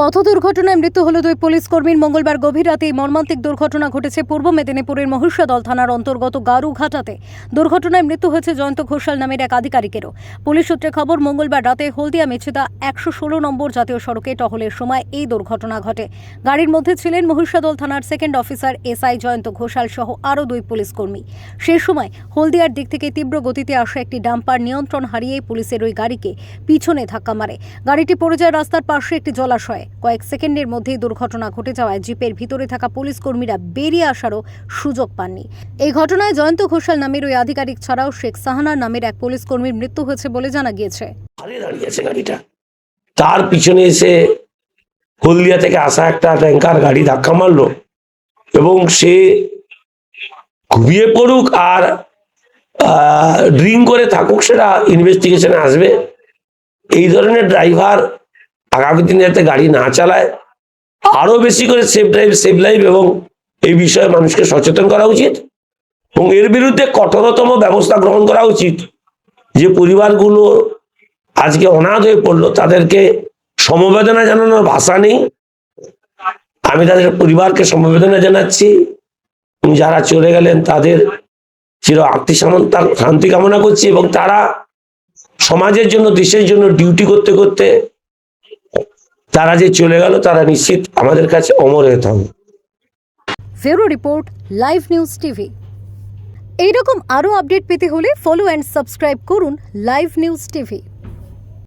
পথ দুর্ঘটনায় মৃত্যু হল দুই পুলিশ কর্মীর। মঙ্গলবার গভীর রাতে মর্মান্তিক দুর্ঘটনা ঘটেছে পূর্ব মেদিনীপুরের মহিষাদল থানার অন্তর্গত গারুঘাটাতে। দুর্ঘটনায় মৃত্যু হয়েছে জয়ন্ত ঘোষাল নামের এক আধিকারিকেরও। পুলিশ সূত্রে খবর, মঙ্গলবার রাতে হলদিয়া মেছেদা একশো ষোলো নম্বর জাতীয় সড়কে টহলের সময় এই দুর্ঘটনা ঘটে। গাড়ির মধ্যে ছিলেন মহিষাদল থানার second officer SI Jayanta Ghoshal সহ আরও দুই পুলিশ কর্মী। সে সময় হলদিয়ার দিক থেকে তীব্র গতিতে আসা একটি ডাম্পার নিয়ন্ত্রণ হারিয়ে পুলিশের ওই গাড়িকে পিছনে ধাক্কা মারে। গাড়িটি পড়ে যায় রাস্তার পাশে একটি জলাশয়ে। কয়েক সেকেন্ডের মধ্যেই দুর্ঘটনা ঘটে যাওয়ায় জিপের ভিতরে থাকা পুলিশ কর্মীরা বেরিয়ে আসারও সুযোগ পাননি। এই ঘটনায় জয়ন্ত ঘোষাল নামের ওই আধিকারিক ছাড়াও শেখ সাহানার নামের এক পুলিশ কর্মীর মৃত্যু হয়েছে বলে জানা গিয়েছে। গাড়িটা। তার পিছনে এসে হলদিয়া থেকে আসা একটা ট্যাঙ্কার গাড়ি ধাক্কা মারলো এবং সে ঘুমিয়ে পড়ুক আর ড্রিঙ্ক করে থাকুক, সেটা ইনভেস্টিগেশনে আসবে। এই ধরনের ড্রাইভার আগামী দিনে যাতে গাড়ি না চালায় আরও বেশি করে সেফ ড্রাইভ সেফ লাইফ এবং এই বিষয়ে মানুষকে সচেতন করা উচিত। এবং এর বিরুদ্ধে কঠোরতম ব্যবস্থা গ্রহণ করা উচিত। যে পরিবারগুলো আজকে অনাথ হয়ে পড়ল, তাদেরকে সমবেদনা জানানোর ভাষা নেই। আমি তাদের পরিবারকে সমবেদনা জানাচ্ছি। যারা চলে গেলেন, তাদের চির আত্মী শান্তি কামনা করছি। এবং তারা সমাজের জন্য, দেশের জন্য ডিউটি করতে করতে তারা যে চলে গেল, তারা নিশ্চিত আমাদের কাছে অমর হয়ে থাকবে। ফেরো রিপোর্ট, লাইভ নিউজ টিভি। এইরকম আরও আপডেট পেতে হলে ফলো অ্যান্ড সাবস্ক্রাইব করুন লাইভ নিউজ টিভি।